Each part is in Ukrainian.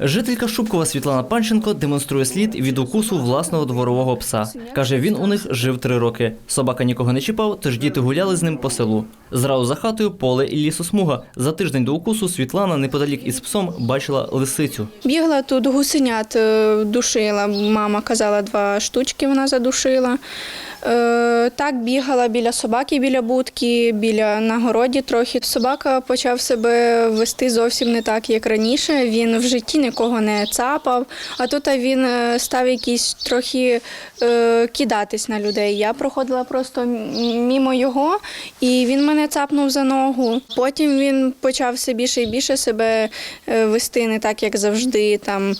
Жителька Шубкова Світлана Панченко демонструє слід від укусу власного дворового пса. Каже, він у них жив три роки. Собака нікого не чіпав, тож діти гуляли з ним по селу. Зразу за хатою поле і лісосмуга. За тиждень до укусу Світлана неподалік із псом бачила лисицю. Бігла тут гусенят, е, душила. Мама казала, два штучки вона задушила. Е, Так бігала біля собаки, біля будки, біля нагороді трохи. Собака почав себе вести зовсім не так, як раніше. Він в житті нікого не цапав, а тут він е, став якийсь трохи кидатись на людей. Я проходила просто мімо його, і він мене цапнув за ногу. Потім він почав все більше і більше себе е, вести не так, як завжди, там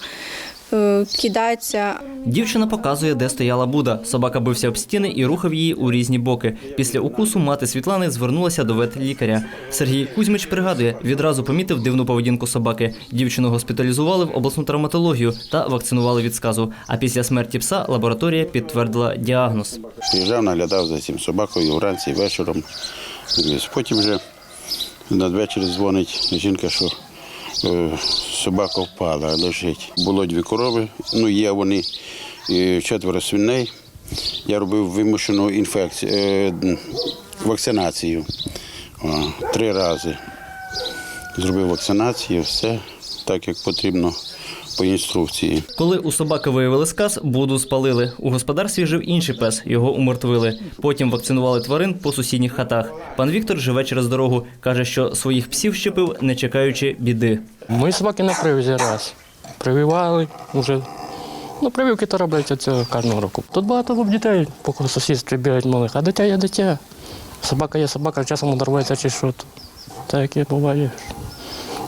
е, кидатися. Дівчина показує, де стояла Буда. Собака бився об стіни і рухав її у різні боки. Після укусу мати Світлани звернулася до ветлікаря. Сергій Кузьмич пригадує, відразу помітив дивну поведінку собаки. Дівчину госпіталізували в обласну травматологію та вакцинували від сказу. А після смерті пса лабораторія підтвердила діагноз. Приїжджав, наглядав за цим собакою вранці, вечором. Потім вже надвечір дзвонить жінка, що е, собака впала, лежить. Було дві корови, ну є вони е, четверо свиней. Я робив вимушену інфекцію, е, вакцинацію три рази. Зробив вакцинацію, все так, як потрібно по інструкції. Коли у собаки виявили сказ, буду спалили. У господарстві жив інший пес, його умертвили. Потім вакцинували тварин по сусідніх хатах. Пан Віктор живе через дорогу. каже, що своїх псів щепив, не чекаючи біди. Ми собаки на привізі раз. Прививали вже. Ну, прививки то робляться це кожного року. Тут багато дітей, поки сусідстві бігають малих, а дитя є дитя. Собака є собака, часом одорветься чи що. Так як буває.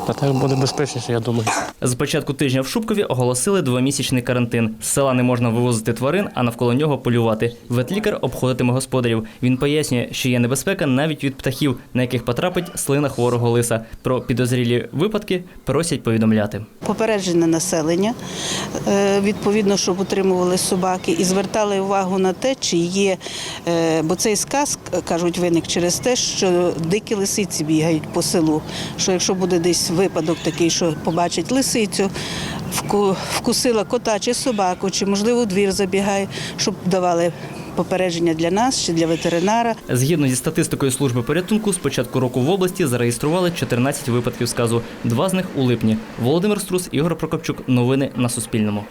А так буде безпечніше, я думаю. З початку тижня в Шубкові оголосили двомісячний карантин. З села не можна вивозити тварин, а навколо нього полювати. Ветлікар обходитиме господарів. Він пояснює, що є небезпека навіть від птахів, на яких потрапить слина хворого лиса. Про підозрілі випадки просять повідомляти. попереджене населення, е, відповідно, щоб утримували собаки і звертали увагу на те, чи є, е, бо цей сказ, кажуть, виник через те, що дикі лисиці бігають по селу. Що якщо буде десь випадок такий, що побачить лисицю, вку- вкусила кота чи собаку, чи можливо у двір забігає, щоб давали попередження для нас чи для ветеринара. Згідно зі статистикою служби порятунку, з початку року в області зареєстрували 14 випадків сказу. Два з них у липні. Володимир Струс, Ігор Прокопчук. Новини на Суспільному.